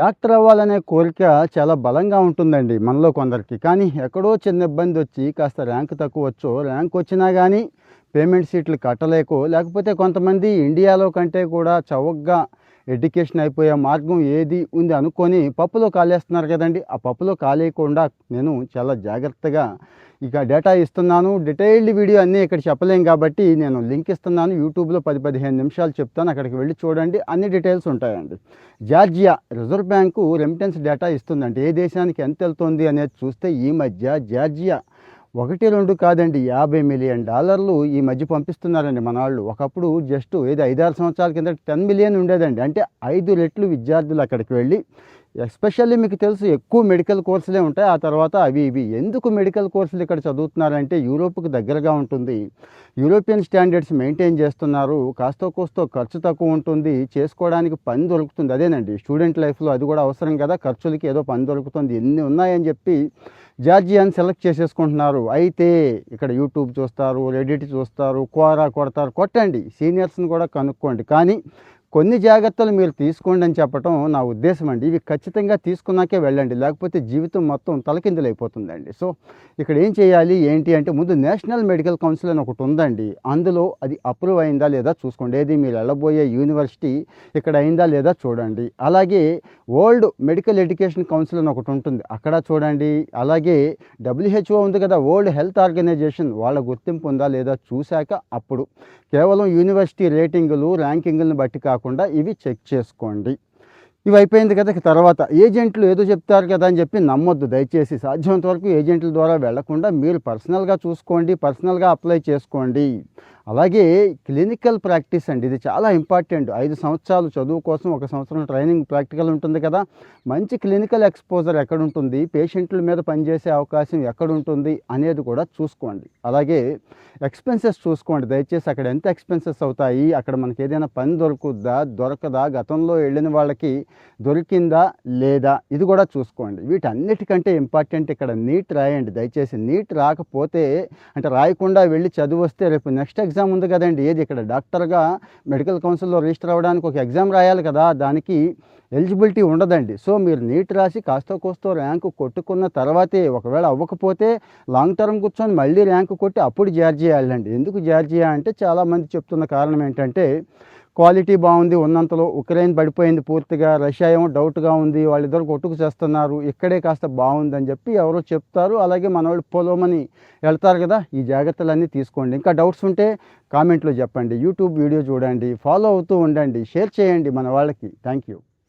Doctor అవ్వాలనే కోరిక చాలా బలంగా ఉంటుందండి మనలో కొందరికి. కానీ ఎక్కడో చిన్న ఇబ్బంది వచ్చి కాస్త ర్యాంక్ తక్కువ వచ్చో ర్యాంక్ వచ్చినా కానీ పేమెంట్ సీట్లు కట్టలేకో లేకపోతే కొంతమంది ఇండియాలో కంటే కూడా చౌకగా ఎడ్యుకేషన్ అయిపోయే మార్గం ఏది ఉంది అనుకొని పప్పులో కాలేస్తున్నారు కదండి. ఆ పప్పులో కాలేయకుండా నేను చాలా జాగ్రత్తగా ఇక డేటా ఇస్తున్నాను. డీటెయిల్డ్ వీడియో అన్నీ ఇక్కడ చెప్పలేం కాబట్టి నేను లింక్ ఇస్తున్నాను. యూట్యూబ్లో పది పదిహేను నిమిషాలు చెప్తాను. అక్కడికి వెళ్ళి చూడండి. అన్ని డీటెయిల్స్ ఉంటాయండి. Georgia reserve bank remittance data ఇస్తుందండి ఏ దేశానికి ఎంత వెళ్తుంది అనేది చూస్తే ఈ మధ్య జార్జియా ఒకటి రెండు కాదండి యాభై మిలియన్ డాలర్లు ఈ మధ్య పంపిస్తున్నారండి మన వాళ్ళు ఒకప్పుడు జస్ట్ ఏదో ఐదారు సంవత్సరాల కింద టెన్ మిలియన్ ఉండేదండి. అంటే ఐదు రెట్లు విద్యార్థులు అక్కడికి వెళ్ళి ఎస్పెషల్లీ మీకు తెలుసు ఎక్కువ మెడికల్ కోర్సులే ఉంటాయి. ఆ తర్వాత అవి ఇవి. ఎందుకు మెడికల్ కోర్సులు ఇక్కడ చదువుతున్నారంటే యూరోప్కి దగ్గరగా ఉంటుంది. యూరోపియన్ స్టాండర్డ్స్ మెయింటైన్ చేస్తున్నారు. కాస్తో కోస్తో ఖర్చు తక్కువ ఉంటుంది. చేసుకోవడానికి పని దొరుకుతుంది. అదేనండి స్టూడెంట్ లైఫ్లో అది కూడా అవసరం కదా. ఖర్చులకి ఏదో పని దొరుకుతుంది. ఎన్ని ఉన్నాయని చెప్పి జార్జియాని సెలెక్ట్ చేసేసుకుంటున్నారు. అయితే ఇక్కడ యూట్యూబ్ చూస్తారు రెడిట్ చూస్తారు కోరా కొడతారు. కొట్టండి. సీనియర్స్ని కూడా కనుక్కోండి. కానీ కొన్ని జాగ్రత్తలు మీరు తీసుకోండి అని చెప్పడం నా ఉద్దేశం అండి. ఇవి ఖచ్చితంగా తీసుకున్నాకే వెళ్ళండి. లేకపోతే జీవితం మొత్తం తలకిందులైపోతుందండి. సో ఇక్కడ ఏం చేయాలి ఏంటి అంటే ముందు నేషనల్ మెడికల్ కౌన్సిల్ అని ఒకటి ఉందండి. అందులో అది అప్రూవ్ అయిందా లేదా చూసుకోండి. ఏది మీరు వెళ్ళబోయే యూనివర్సిటీ ఇక్కడ అయిందా లేదా చూడండి. అలాగే వరల్డ్ మెడికల్ ఎడ్యుకేషన్ కౌన్సిల్ అని ఒకటి ఉంటుంది. అక్కడ చూడండి. అలాగే డబ్ల్యూహెచ్ఓ ఉంది కదా వరల్డ్ హెల్త్ ఆర్గనైజేషన్. వాళ్ళ గుర్తింపు ఉందా లేదా చూశాక అప్పుడు కేవలం యూనివర్సిటీ రేటింగులు ర్యాంకింగులను బట్టి కాకుండా ఇవి చెక్ చేసుకోండి. ఇవి అయిపోయింది కదా తర్వాత. ఏజెంట్లు ఏదో చెప్తారు కదా అని చెప్పి నమ్మొద్దు. దయచేసి సాధ్యమైనంత వరకు ఏజెంట్ల ద్వారా వెళ్ళకుండా మీరు పర్సనల్గా చూసుకోండి పర్సనల్గా అప్లై చేసుకోండి. అలాగే క్లినికల్ ప్రాక్టీస్ అండి. ఇది చాలా ఇంపార్టెంట్. ఐదు సంవత్సరాలు చదువు కోసం ఒక సంవత్సరం ట్రైనింగ్ ప్రాక్టికల్ ఉంటుంది కదా. మంచి క్లినికల్ ఎక్స్పోజర్ ఎక్కడ ఉంటుంది పేషెంట్ల మీద పనిచేసే అవకాశం ఎక్కడ ఉంటుంది అనేది కూడా చూసుకోండి. అలాగే ఎక్స్పెన్సెస్ చూసుకోండి. దయచేసి అక్కడ ఎంత ఎక్స్పెన్సెస్ అవుతాయి? అక్కడ మనకి ఏదైనా పని దొరుకుద్దా? దొరకదా? గతంలో వెళ్ళిన వాళ్ళకి దొరికిందా లేదా? ఇది కూడా చూసుకోండి. వీటన్నిటికంటే ఇంపార్టెంట్ ఇక్కడ నీట్ రాయండి. దయచేసి నీట్ రాకపోతే అంటే రాయకుండా వెళ్ళి చదువు వస్తే రేపు నెక్స్ట్ ఎగ్జామ్ ఎగ్జామ్ ఉంది కదండి. ఏది ఇక్కడ? డాక్టర్గా మెడికల్ కౌన్సిల్లో రిజిస్టర్ అవ్వడానికి ఒక ఎగ్జామ్ రాయాలి కదా. దానికి ఎలిజిబిలిటీ ఉండదండి. సో మీరు నీట్ రాసి కాస్త కోస్తో ర్యాంకు కొట్టుకున్న తర్వాతే ఒకవేళ అవ్వకపోతే లాంగ్ టర్మ్ కూర్చొని మళ్ళీ ర్యాంకు కొట్టి అప్పుడు జార్జియా చేయాలండి ఎందుకు జార్జియా అంటే చాలామంది చెప్తున్న కారణం ఏంటంటే క్వాలిటీ బాగుంది ఉన్నంతలో ఉక్రెయిన్ పడిపోయింది పూర్తిగా రష్యా ఏమో డౌట్గా ఉంది వాళ్ళిద్దరు కొట్టుకు చేస్తున్నారు ఇక్కడే కాస్త బాగుంది అని చెప్పి ఎవరో చెప్తారు. అలాగే మన వాళ్ళు పొలమని వెళ్తారు కదా ఈ జాగ్రత్తలన్నీ తీసుకోండి. ఇంకా డౌట్స్ ఉంటే కామెంట్లో చెప్పండి. యూట్యూబ్ వీడియో చూడండి ఫాలో అవుతూ ఉండండి షేర్ చేయండి మన వాళ్ళకి. Thank you.